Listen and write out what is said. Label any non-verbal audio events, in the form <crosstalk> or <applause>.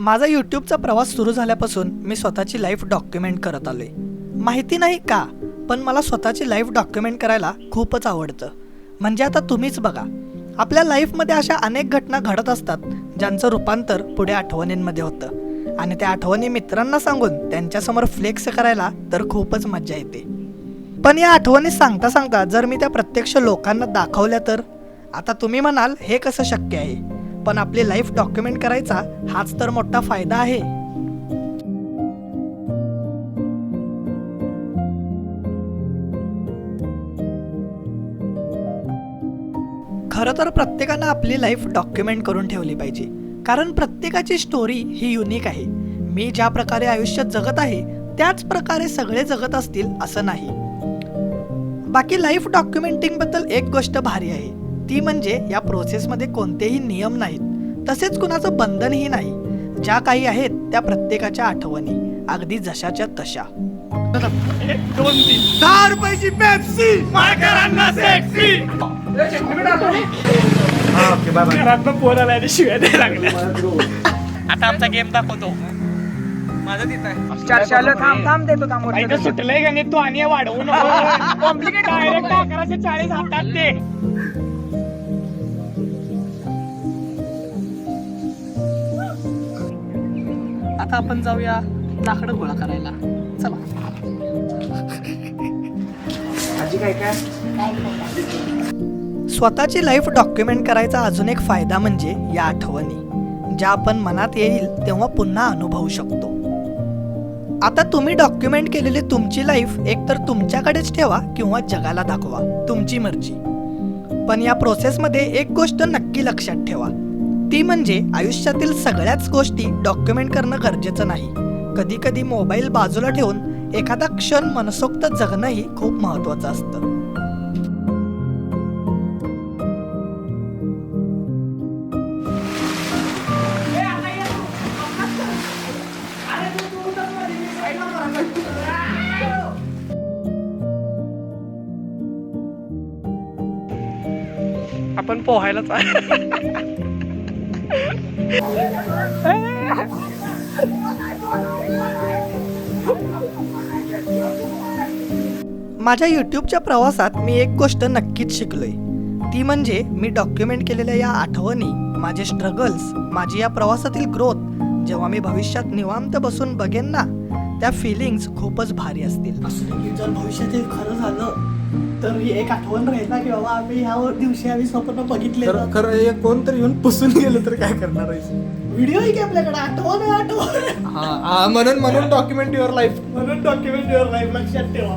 माझा यूट्यूबचा प्रवास सुरू झाल्यापासून मी स्वतःची लाईफ डॉक्युमेंट करत आलो आहे माहिती नाही का पण मला स्वतःची लाईफ डॉक्युमेंट करायला खूपच आवडतं. म्हणजे आता तुम्हीच बघा आपल्या लाईफमध्ये अशा अनेक घटना घडत असतात ज्यांचं रूपांतर पुढे आठवणींमध्ये होतं. आणि त्या आठवणी मित्रांना सांगून त्यांच्यासमोर फ्लेक्स करायला तर खूपच मज्जा येते. पण या आठवणी सांगता सांगता जर मी त्या प्रत्यक्ष लोकांना दाखवल्या तर? आता तुम्ही म्हणाल हे कसं शक्य आहे? पण आपली लाईफ डॉक्युमेंट करायचा हाच तर मोठा फायदा आहे. खरं तर प्रत्येकानं आपली लाईफ डॉक्युमेंट करून ठेवली पाहिजे. कारण प्रत्येकाची स्टोरी ही युनिक आहे. मी ज्या प्रकारे आयुष्यात जगत आहे त्याच प्रकारे सगळे जगत असतील असं नाही. बाकी लाईफ डॉक्युमेंटिंगबद्दल एक गोष्ट भारी आहे. ती म्हणजे या प्रोसेसमध्ये कोणतेही नियम नाहीत. तसेच कुणाचं बंधनही नाही. ज्या काही आहेत त्या प्रत्येकाच्या आठवणी. अगदी जशाच्या तशा. दहा रुपयाची पेप्सी! सेक्सी हा आणि शिव्या द्यायला लागल्या. आता आमचा गेम दाखवतो. चारशे आलं थांब थांब देतो थांब सुटलंय का नाही? तू आणि वाढवू नको. <laughs> कॉम्प्लिकेट डायरेक्ट अकराशे चाळीस हातात ते आता आपण जाऊया लाकडं गोळा करायला. चला. आजी काय काय? स्वतःची लाईफ डॉक्युमेंट करायचा अजून एक फायदा म्हणजे या आठवणी. ज्या आपण मनात येईल तेव्हा पुन्हा अनुभवू शकतो. आता तुम्ही डॉक्युमेंट केलेली तुमची लाईफ एकतर तुमच्याकडेच ठेवा किंवा जगाला दाखवा तुमची मर्जी. पण या प्रोसेसमध्ये एक गोष्ट नक्की लक्षात ठेवा. ती म्हणजे आयुष्यातील सगळ्याच गोष्टी डॉक्युमेंट करणं गरजेचं नाही. कधी कधी मोबाईल बाजूला ठेवून एखादा क्षण मनसोक्त जगणंही खूप महत्वाचं असतं. आपण पोहायला माझ्या यूट्यूबच्या प्रवासात मी एक गोष्ट नक्कीच शिकलोय. ती म्हणजे मी डॉक्युमेंट केलेल्या या आठवणी माझे स्ट्रगल्स माझी या प्रवासातील ग्रोथ जेव्हा मी भविष्यात निवांत बसून बघेन ना त्या फिलिंग्स खूपच भारी असतील. जर भविष्यात हे खरं झालं तर ही एक आठवण राहील ना की बाबा आम्ही ह्या दिवशी आम्ही स्वप्न बघितले खरं हे कोण तरी येऊन पुसून गेलं तर काय करणार आहेस व्हिडिओ आहे की आपल्याकडे? आठवण आहे आठवण. हा हा, म्हणून म्हणून डॉक्युमेंट युअर लाईफ म्हणून डॉक्युमेंट युअर लाईफ लक्षात ठेवा.